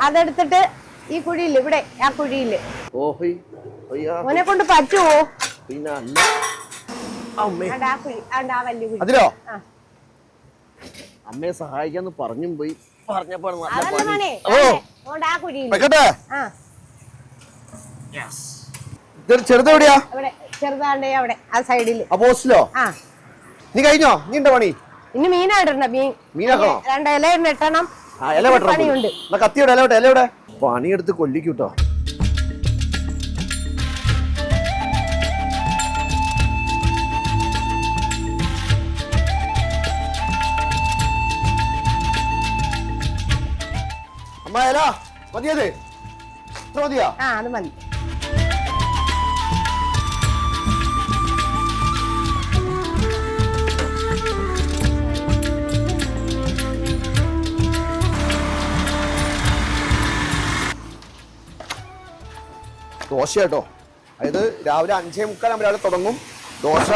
അതെടുത്തിട്ട് ഈ കുഴിയിൽ ഇവിടെ ആ കുഴിയിൽ. ഓനെ മോനെ കൊണ്ട് പറ്റുമോ പിന്നെ അമ്മേ. ആണ്ട് കുഴി ആണ്ട് വലിയ കുഴി. അതിലോ. അമ്മയെ സഹായിക്കാന്ന് പറഞ്ഞും പോയി. പറഞ്ഞപ്പോ നല്ല അതല്ല പണി. ഓ. അതുകൊണ്ട് ആ കുഴിയിൽ. വെക്കട്ടെ? ആ. ഇതൊരു ചെറുതെവിടെയാ അവിടെ ചെറുതാണ്ടേ അവിടെ ആ സൈഡിൽ. നീ കഴിഞ്ഞോ? നീ ഉണ്ടോ പണി? ഇനി മീനായിടണ്ട മീൻ. മീനാക്കണോ? രണ്ട് ഇല നെട്ടണം ആ ഇല പണിയുണ്ട്. എന്നാ കത്തിയോടെ ഇല വിട്ടെ ഇല ഇവിടെ പണിയെടുത്ത് കൊല്ലിക്കൂട്ടോ. അമ്മ ഇല മതിയത് ഇത്ര മതിയാ? ആ അത് മതി. ദോശ കേട്ടോ അതായത് രാവിലെ അഞ്ചേ മുക്കാൽ ആകുമ്പോൾ രാവിലെ തുടങ്ങും. ദോശ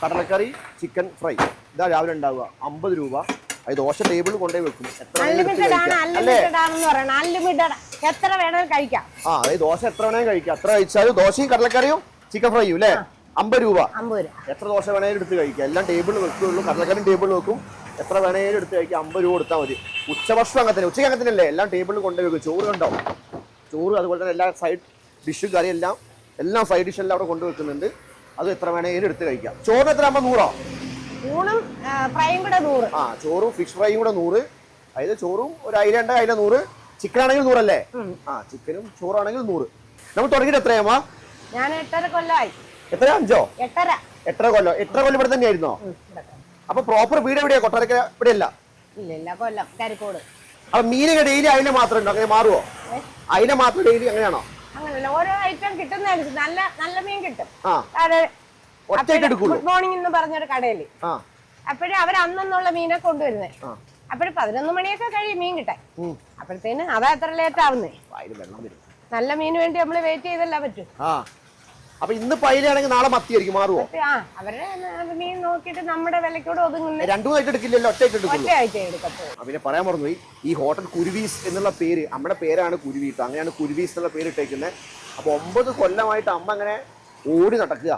കടലക്കറി ചിക്കൻ ഫ്രൈ. ഇതാ രാവിലെ ഉണ്ടാവുക. അമ്പത് രൂപ. അത് ദോശ ടേബിൾ കൊണ്ടുപോയി വെക്കും. എത്ര വേണമെങ്കിലും കഴിക്കാം. ആ അതായത് ദോശ എത്ര വേണേലും കഴിക്കാം. എത്ര കഴിച്ചാലും ദോശയും കടലക്കറിയും ചിക്കൻ ഫ്രൈയും അല്ലേ? അമ്പത് രൂപ. എത്ര ദോശ വേണേലും എടുത്ത് കഴിക്കാം. എല്ലാം ടേബിളിൽ വെക്കുകയുള്ളൂ കടലക്കറിയും ടേബിളിൽ വെക്കും. എത്ര വേണേലും എടുത്ത് കഴിക്കാം. അമ്പത് രൂപ കൊടുത്താൽ മതി. ഉച്ചഭക്ഷണം അങ്ങനെ തന്നെ. ഉച്ചയ്ക്ക് അങ്ങനെ തന്നെയല്ലേ? എല്ലാം ടേബിളിൽ കൊണ്ടുപോയി വെക്കും. ചോറ് കണ്ടോ? ചോറ് അതുപോലെ തന്നെ എല്ലാ സൈഡ് ഡിഷും കറി എല്ലാം എല്ലാം സൈഡ് ഡിഷ് എല്ലാം അവിടെ കൊണ്ടുവെക്കുന്നുണ്ട്. അത് എത്ര വേണമെങ്കിലും എടുത്ത് കഴിക്കാം. ചോറ് എത്ര ആകുമ്പോൾ നൂറോ? ഊണും ആ, ഫ്രൈയും കൂടെ നൂറ്. ആ ചോറും ഫിഷ് ഫ്രൈയും കൂടെ നൂറ്. അതായത് ചോറും ഒരു അയില ഉണ്ട് അയില നൂറ്. ചിക്കൻ ആണെങ്കിൽ നൂറല്ലേ? ആ ചിക്കനും ചോറാണെങ്കിൽ നൂറ്. നമ്മൾ തുടങ്ങിയിട്ട് എത്രയാമാ ഞാൻ എട്ടര കൊല്ലമായി എത്ര അഞ്ചോ? എട്ടര. എത്ര കൊല്ലം. എത്ര കൊല്ലം ഇവിടെ തന്നെയായിരുന്നോ? അപ്പൊ പ്രോപ്പർ വീട് എവിടെയാ? കൊട്ടാരക്കര ഇവിടെ അല്ല ഇല്ല കൊല്ലം കരിക്കോട്. അപ്പൊ മീനൊക്കെ ഡെയിലി അയില മാത്രം ഉണ്ടോ? അങ്ങനെ മാറുവോ? അയില മാത്രം ഡെയിലി അങ്ങനെയാണോ? അങ്ങനെയല്ല ഓരോ ഐറ്റം കിട്ടുന്നതനുസരിച്ച് നല്ല നല്ല മീൻ കിട്ടും. ആ. ഒറ്റയ്ക്ക് എടുക്കുള്ളൂ. ഗുഡ് മോർണിംഗ് എന്ന് പറഞ്ഞൊരു കടയിൽ ആ. അപ്പോഴും അവർ അന്നുള്ള മീനെ കൊണ്ടുവരുന്നത് ആ. അപ്പോഴും പതിനൊന്ന് മണിയൊക്കെ കഴിയും മീൻ കിട്ടാൻ. ഉം. അപ്പോഴത്തേന് അതാ എത്ര ലേറ്റ് ആവുന്നേ. വായിൽ വെള്ളം വരും. നല്ല മീൻ വേണ്ടി നമ്മൾ വെയിറ്റ് ചെയ്തല്ല പറ്റൂ. ആ. അപ്പൊ ഇന്ന് പൈലയാണെങ്കിൽ നാളെ മത്തിയായിരിക്കും മാറുമോ ന- മീൻ നോക്കിയിട്ട് നമ്മുടെ വിലക്കൂടെ ഒതുങ്ങുന്ന രണ്ടു മൂന്നായിട്ട് എടുക്കില്ലല്ലോ ഒറ്റയ്ക്ക് എടുക്കുള്ളൂ. ഒറ്റ ആഴ്ച എടുക്കത്തുള്ളൂ. ആ, പിന്നെ പറയാൻ പറഞ്ഞു ഈ ഹോട്ടൽ കുരുവീസ് എന്നുള്ള പേര് നമ്മുടെ പേരാണ് കുരുവി ട്ടോ. അങ്ങനെയാണ് കുരുവീസ് എന്നുള്ള പേര് ഇട്ടേക്കുന്നത് അപ്പൊ ഒമ്പത് കൊല്ലമായിട്ട് അമ്മ അങ്ങനെ ഓടി നടക്കുക.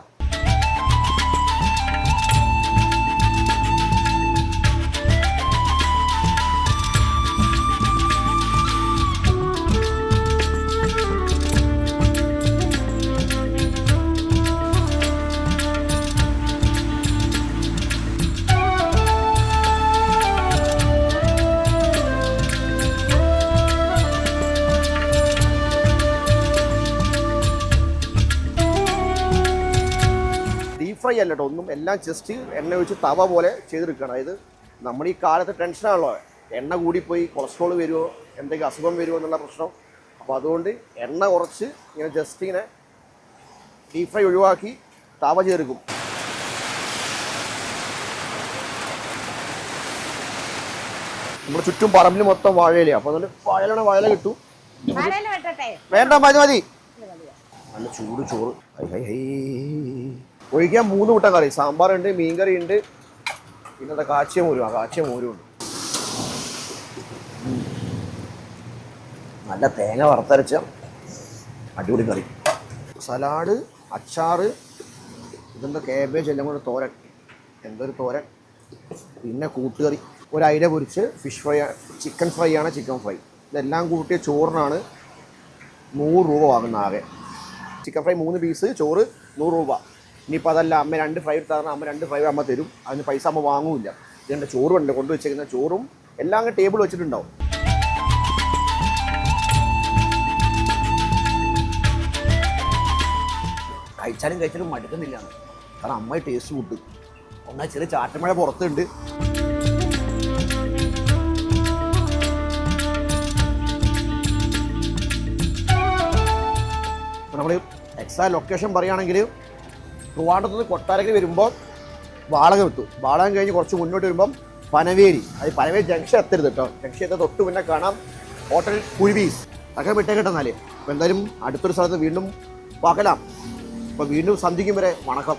ഡീപ് ഫ്രൈ അല്ല കേട്ടോ. ഒന്നും എല്ലാം ജസ്റ്റ് എണ്ണ ഒഴിച്ച് തവ പോലെ ചെയ്തെടുക്കണം അതായത് നമ്മൾ ഈ കാലത്ത് ടെൻഷനാണല്ലോ എണ്ണ കൂടിപ്പോയി കൊളസ്ട്രോൾ വരുമോ എന്തെങ്കിലും അസുഖം വരുമോ എന്നുള്ള പ്രശ്നം. അപ്പോൾ അതുകൊണ്ട് എണ്ണ കുറച്ച് ഇങ്ങനെ ജസ്റ്റ് ഇങ്ങനെ ഡീപ് ഫ്രൈ ഒഴിവാക്കി തവ ചേർക്കും. നമ്മുടെ ചുറ്റും പറമ്പിൽ മൊത്തം വാഴയില അപ്പോൾ അതുകൊണ്ട് വാഴയിലാണ് വാഴ കിട്ടും. വേണ്ട മതി മതി. നല്ല ചൂട് ചോറ്. ഹൈ, ഹൈ, ഹൈ. ഒഴിക്കാൻ മൂന്ന് കൂട്ടം കറി. സാമ്പാറുണ്ട് മീൻകറി ഉണ്ട് പിന്നെ കാച്ചിയ മോരും കാച്ചിയ മോരും ഉണ്ട്. നല്ല തേങ്ങ വറുത്തരച്ച അടിപൊളി കറി. സലാഡ് അച്ചാറ് ഇതെന്താ കേബേജ് എല്ലാം കൂടെ തോരൻ. എന്തൊരു തോരൻ. പിന്നെ കൂട്ടുകറി. ഒരു അയില പൊരിച്ച് ഫിഷ് ഫ്രൈ ചിക്കൻ ഫ്രൈ ആണ് ചിക്കൻ ഫ്രൈ ഇതെല്ലാം കൂട്ടിയ ചോറിനാണ് നൂറ് രൂപ വാങ്ങുന്ന ആകെ. ചിക്കൻ ഫ്രൈ മൂന്ന് പീസ് ചോറ് നൂറ് രൂപ. ഇനിയിപ്പോൾ അതല്ല അമ്മ രണ്ട് ഫ്രൈ എടുത്താൽ അമ്മ രണ്ട് ഫ്രൈ അമ്മ തരും. അതിന് പൈസ അമ്മ വാങ്ങൂല്ല. ഇതിന്റെ ചോറുണ്ട് കൊണ്ടുവച്ചേക്കുന്ന ചോറും എല്ലാം അങ്ങ് ടേബിൾ വെച്ചിട്ടുണ്ടാവും. കഴിച്ചാലും കഴിച്ചാലും മടുക്കുന്നില്ല. കാരണം അമ്മ ടേസ്റ്റ് ഫുഡ് ഒന്നാ ചെറിയ ചാറ്റമഴ പുറത്തുണ്ട്. നമ്മൾ എക്സാ ലൊക്കേഷൻ പറയുകയാണെങ്കിൽ ട്രിവാൻഡ്രത്ത് നിന്ന് കൊട്ടാരക്കര വരുമ്പോൾ വാളകം എത്തും. വാളകം കഴിഞ്ഞ് കുറച്ച് മുന്നോട്ട് വരുമ്പം പനവേരി അത് പനവേരി ജംഗ്ഷൻ എത്തരുത് കേട്ടോ. ജംഗ്ഷൻ എത്താൻ തൊട്ട് പിന്നെ കാണാം ഹോട്ടൽ കുരുവീസ്. അതൊക്കെ വിട്ടേക്കട്ടെ എന്നാൽ. അപ്പോൾ എന്തായാലും അടുത്തൊരു സ്ഥലത്ത് വീണ്ടും പാക്കലാം അപ്പോൾ വീണ്ടും സന്ധിക്കും വരെ വണക്കം.